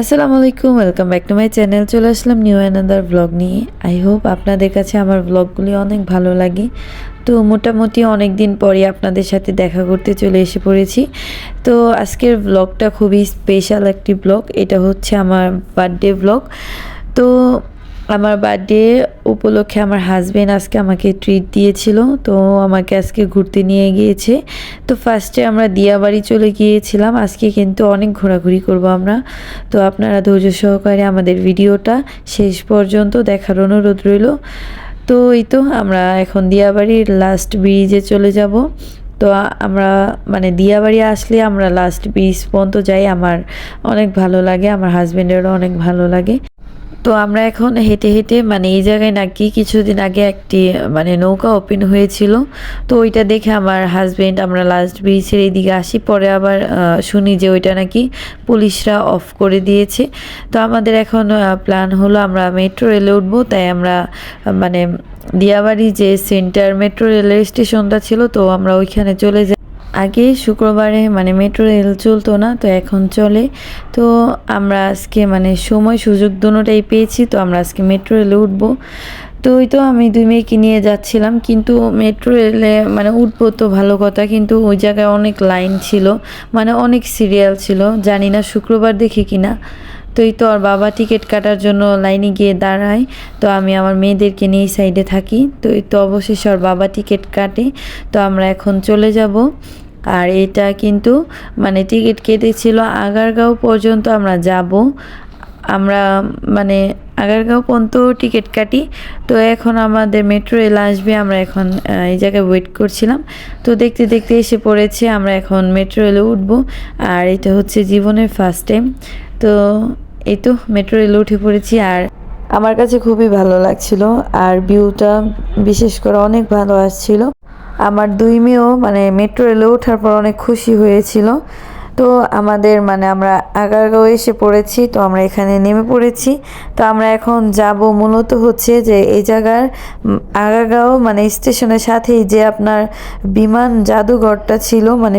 আসসালামু আলাইকুম welcome back to my channel চলে আসলাম নিউ অ্যানাদার ব্লগ নিয়ে। আই হোপ আপনাদের কাছে আমার ব্লগগুলি অনেক ভালো লাগে। তো মোটামুটি অনেক দিন পরে আপনাদের সাথে দেখা করতে চলে এসে পড়েছি। তো আজকের ব্লগটা খুবই স্পেশাল একটি ব্লগ এটা হচ্ছে আমার বার্থডে ব্লগ তো আমার বার্থডে উপলক্ষে আমার হাজবেন্ড আজকে আমাকে ট্রিট দিয়েছিল, তো আমাকে আজকে ঘুরতে নিয়ে গিয়েছে। তো ফার্স্টে আমরা দিয়াবাড়ি চলে গিয়েছিলাম, আজকে কিন্তু অনেক ঘোরাঘুরি করব আমরা। তো আপনারা ধৈর্য সহকারে আমাদের ভিডিওটা শেষ পর্যন্ত দেখার অনুরোধ রইল। তো এই তো আমরা এখন দিয়াবাড়ির লাস্ট ব্রিজে চলে যাব। তো আমরা মানে দিয়াবাড়ি আসলে আমরা লাস্ট ব্রিজ পর্যন্ত যাই, আমার অনেক ভালো লাগে, আমার হাজব্যান্ডেরও অনেক ভালো লাগে। তো আমরা এখন হেঁটে হেঁটে মানে এই জায়গায় নাকি কিছুদিন আগে একটি মানে নৌকা ওপেন হয়েছিল। তো ওইটা দেখে আমার হাজবেন্ড আমরা লাস্ট ব্রিজের এইদিকে আসি, পরে আবার শুনি যে ওইটা নাকি পুলিশরা অফ করে দিয়েছে। তো আমাদের এখন প্ল্যান হলো আমরা মেট্রো রেলে উঠবো, তাই আমরা মানে দিয়াবাড়ি যে সেন্টার মেট্রো রেলের স্টেশনটা ছিল, তো আমরা ওইখানে চলে যাই। আগে শুক্রবারে মানে মেট্রো রেল চলতো না, তো এখন চলে। তো আমরা আজকে মানে সময় সুযোগ দুটোটাই পেয়েছি, তো আমরা আজকে মেট্রো রেলে উঠবো। তো ওই তো আমি দুই মেয়েকে নিয়ে যাচ্ছিলাম, কিন্তু মেট্রো রেলে মানে উঠবো তো ভালো কথা, কিন্তু ওই জায়গায় অনেক লাইন ছিল মানে অনেক সিরিয়াল ছিল, জানি না শুক্রবার দেখি কি না তো এই তো আর বাবা টিকিট কাটার জন্য লাইনে গিয়ে দাঁড়ায়, তো আমি আমার মেয়েদেরকে নিয়ে সাইডে থাকি। তো এই তো অবশেষে আর বাবা টিকিট কাটে, তো আমরা এখন চলে যাব। আর এটা কিন্তু মানে টিকিট কেটেছিল আগারগাঁও পর্যন্ত আমরা যাব। আমরা মানে আগারগাঁও পর্যন্ত টিকিট কাটি। তো এখন আমাদের মেট্রো রেল আসবে, আমরা এখন এই জায়গায় ওয়েট করছিলাম। তো দেখতে দেখতে এসে পড়েছে, আমরা এখন মেট্রো রেলে উঠবো। আর এটা হচ্ছে জীবনের ফার্স্ট টাইম তো এই তো মেট্রো রেলে উঠে পড়েছি। আর আমার কাছে খুবই ভালো লাগছিল। আর ভিউটা বিশেষ করে অনেক ভালো আসছিল। আমার দুই মেয়েও মানে মেট্রো রেলে ওঠার পর অনেক খুশি হয়েছিল। তো আমাদের মানে আমরা আগারগাঁও এসে পড়েছি, তো আমরা এখানে নেমে পড়েছি। তো আমরা এখন যাব মূলত হচ্ছে যে এই জায়গার আগারগাঁও মানে স্টেশনের সাথেই যে আপনার বিমান জাদুঘরটা ছিল মানে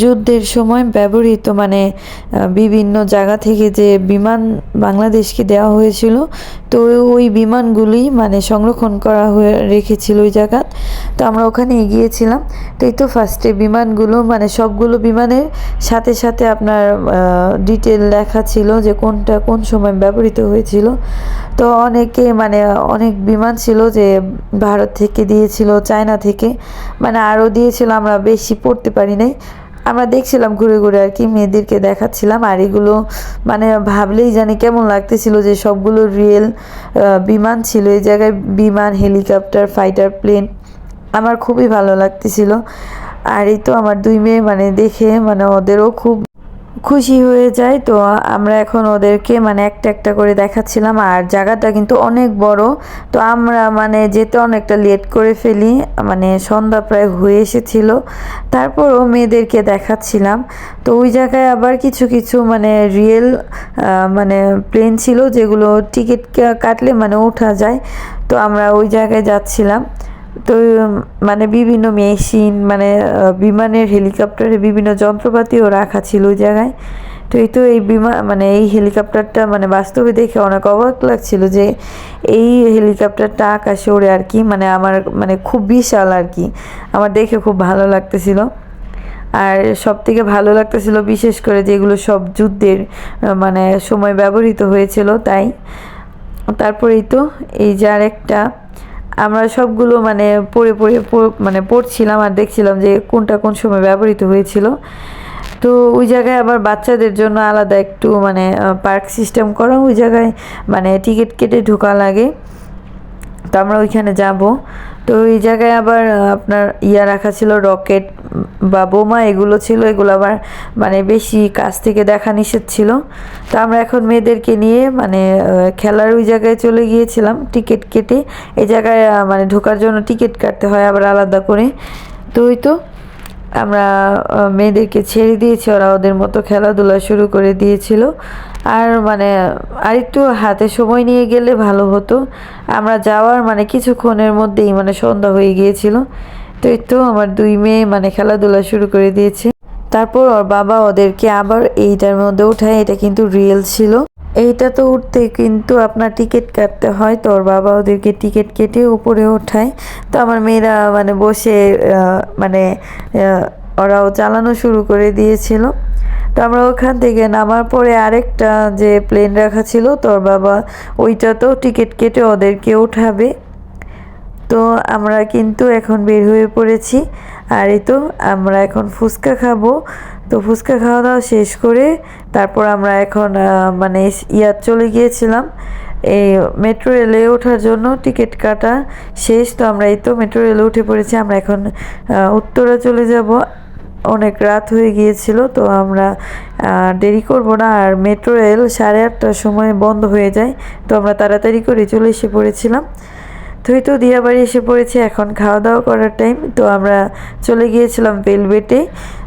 যুদ্ধের সময় ব্যবহৃত মানে বিভিন্ন জায়গা থেকে যে বিমান বাংলাদেশকে দেওয়া হয়েছিল, তো ওই বিমানগুলি মানে সংরক্ষণ করা হয়ে রেখেছিল ওই জায়গাত। তো আমরা ওখানে গিয়েছিলাম তো এই তো ফার্স্টে বিমানগুলো মানে সবগুলো বিমানের সাথে সাথে আপনার ডিটেল লেখা ছিল যে কোনটা কোন সময় ব্যবহৃত হয়েছিল। তো অনেকে মানে অনেক বিমান ছিল যে ভারত থেকে দিয়েছিল, চায়না থেকে মানে আরও দিয়েছিল, আমরা বেশি পড়তে পারি নাই। আমরা দেখছিলাম ঘুরে ঘুরে আর কি, মেয়েদেরকে দেখাচ্ছিলাম আর এগুলো মানে ভাবলেই জানি কেমন লাগতেছিল যে সবগুলো রিয়েল বিমান ছিল। এই জায়গায় বিমান হেলিকপ্টার ফাইটার প্লেন আমার খুবই ভালো লাগতেছিল। আর এই তো আমার দুই মেয়ে মানে দেখে মানে ওদেরও খুব খুশি হয়ে যায়। তো আমরা এখন ওদেরকে মানে একটা একটা করে দেখাচ্ছিলাম। আর জায়গাটা কিন্তু অনেক বড়। তো আমরা মানে যেতে অনেকটা লেট করে ফেলি। মানে সন্ধ্যা প্রায় হয়ে এসেছিল। তারপরও মেয়েদেরকে দেখাচ্ছিলাম। তো ওই জায়গায় আবার কিছু কিছু মানে রিয়েল মানে প্লেন ছিল যেগুলো টিকিট কাটলে মানে ওঠা যায়। তো আমরা ওই জায়গায় যাচ্ছিলাম। তো মানে বিভিন্ন মেশিন মানে বিমানের হেলিকপ্টারে বিভিন্ন যন্ত্রপাতিও রাখা ছিল ওই জায়গায়। তো এই তো এই বিমান মানে এই হেলিকপ্টারটা মানে বাস্তবে দেখে অনেক অবাক লাগছিল যে এই হেলিকপ্টারটা আকাশে ওড়ে আর কি মানে আমার মানে খুব বিশাল আর কি। আমার দেখে খুব ভালো লাগতেছিল। আর সব থেকে ভালো লাগতেছিল বিশেষ করে যেগুলো সব যুদ্ধের মানে সময় ব্যবহৃত হয়েছিল, তাই। তারপরেই তো এই যে আরেকটা আমরা সবগুলো মানে পড়ে পড়ে মানে পড়ছিলাম আর দেখছিলাম যে কোনটা কোন সময় ব্যবহৃত হয়েছিল। তো ওই জায়গায় আবার বাচ্চাদের জন্য আলাদা একটু মানে পার্ক সিস্টেম করা, ওই জায়গায় মানে টিকিট কেটে ঢোকা লাগে। তো আমরা ওইখানে যাব। তো ওই জায়গায় আবার আপনার ইয়া রাখা ছিল, রকেট বা বোমা, এগুলো ছিল, এগুলো আবার মানে বেশি কাছ থেকে দেখা নিষেধ ছিল। তো আমরা এখন মেয়েদেরকে নিয়ে মানে খেলার ওই জায়গায় চলে গিয়েছিলাম, টিকিট কেটে। এই জায়গায় মানে ঢোকার জন্য টিকিট কাটতে হয় আবার আলাদা করে। তো ওই তো আমরা মেয়েদেরকে ছেড়ে দিয়েছি, ওরা ওদের মতো খেলাধুলা শুরু করে দিয়েছিল। আর মানে আর একটু হাতে সময় নিয়ে গেলে ভালো হতো। আমরা যাওয়ার মানে কিছুক্ষণের মধ্যেই মানে সন্ধ্যা হয়ে গিয়েছিল। তো একটু আমার দুই মেয়ে মানে খেলাধুলা শুরু করে দিয়েছে। তারপর ওর বাবা ওদেরকে আবার এইটার মধ্যে উঠায়, এটা কিন্তু রিয়েল ছিল। এইটা তো উঠতে কিন্তু আপনার টিকিট কাটতে হয়, তো ওর বাবা ওদেরকে টিকিট কেটে উপরে ওঠায়। তো আমার মেয়েরা মানে বসে মানে ওরাও চালানো শুরু করে দিয়েছিল। তো আমরা ওখান থেকে নামার পরে আরেকটা যে প্লেন রাখা ছিল তোর বাবা ওইটা তো টিকিট কেটে ওদেরকে উঠাবে। তো আমরা কিন্তু এখন বের হয়ে পড়েছি। আর এই তো আমরা এখন ফুচকা খাব। তো ফুচকা খাওয়া দাওয়া শেষ করে তারপর আমরা এখন মানে ইয়ার চলে গিয়েছিলাম। এই মেট্রো রেলে ওঠার জন্য টিকিট কাটা শেষ। তো আমরা এই তো মেট্রো রেলে উঠে পড়েছি। আমরা এখন উত্তরা চলে যাব। অনেক রাত হয়ে গিয়েছিল, তো আমরা দেরি করব না। আর মেট্রো রেল সাড়ে আটটার সময় বন্ধ হয়ে যায়, তো আমরা তাড়াতাড়ি করে চলে এসে পড়েছিলাম। তো এই তো দিয়াবাড়ি এসে পড়েছি, এখন খাওয়া দাওয়া করার টাইম তো আমরা চলে গিয়েছিলাম ভেলভেটে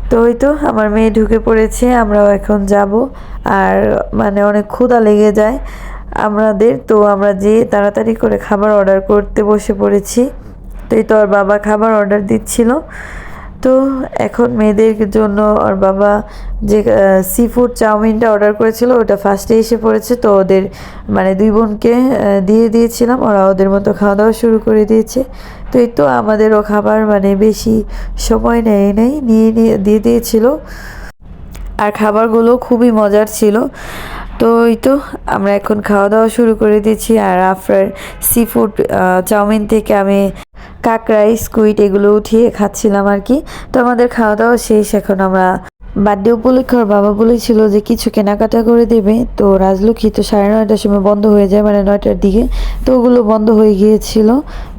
তো ওই তো আমার মেয়ে ঢুকে পড়েছে, আমরাও এখন যাব, আর মানে অনেক ক্ষুধা লেগে যায় আমাদের, তো আমরা যেয়ে তাড়াতাড়ি করে খাবার অর্ডার করতে বসে পড়েছি। তো এই তো আর বাবা খাবার অর্ডার দিচ্ছিল। তো এখন মেয়েদের জন্য ওর বাবা যে সি ফুড চাউমিনটা অর্ডার করেছিল, ওটা ফার্স্টে এসে পড়েছে, তো ওদের মানে দুই বোনকে দিয়ে দিয়েছিলাম, ওরা ওদের মতো খাওয়া দাওয়া শুরু করে দিয়েছে। তো এই তো আমাদেরও খাবার মানে বেশি সময় নেয় নেই, নিয়ে নিয়ে, দিয়ে দিয়েছিল। আর খাবারগুলো খুবই মজার ছিল। তো এই তো, আমরা এখন খাওয়া দাওয়া শুরু করে দিয়েছি আর আফটার সি ফুড চাউমিন থেকে আমি কাঁকড়া স্কুইড এগুলো উঠিয়ে খাচ্ছিলাম আর কি। তো আমাদের খাওয়া দাওয়া শেষ, এখন আমরা বার্থডে উপলক্ষে ওর বাবা বলেছিল যে কিছু কেনাকাটা করে দেবে। তো রাজলক্ষ্মী তো সাড়ে নয়টার সময় বন্ধ হয়ে যায় মানে নয়টার দিকে। তো ওগুলো বন্ধ হয়ে গিয়েছিল,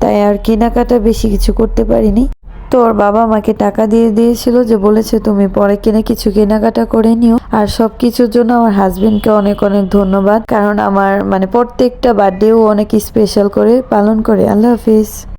তাই আর কেনাকাটা বেশি কিছু করতে পারিনি। তো ওর বাবা আমাকে টাকা দিয়ে দিয়েছিল যে বলেছে, তুমি পরে কিনে কিছু কেনাকাটা করে নিও। আর সব কিছুর জন্য আমার হাজবেন্ডকে অনেক অনেক ধন্যবাদ, কারণ আমার মানে প্রত্যেকটা বার্থডেও অনেক স্পেশাল করে পালন করে। আল্লাহ হাফিজ।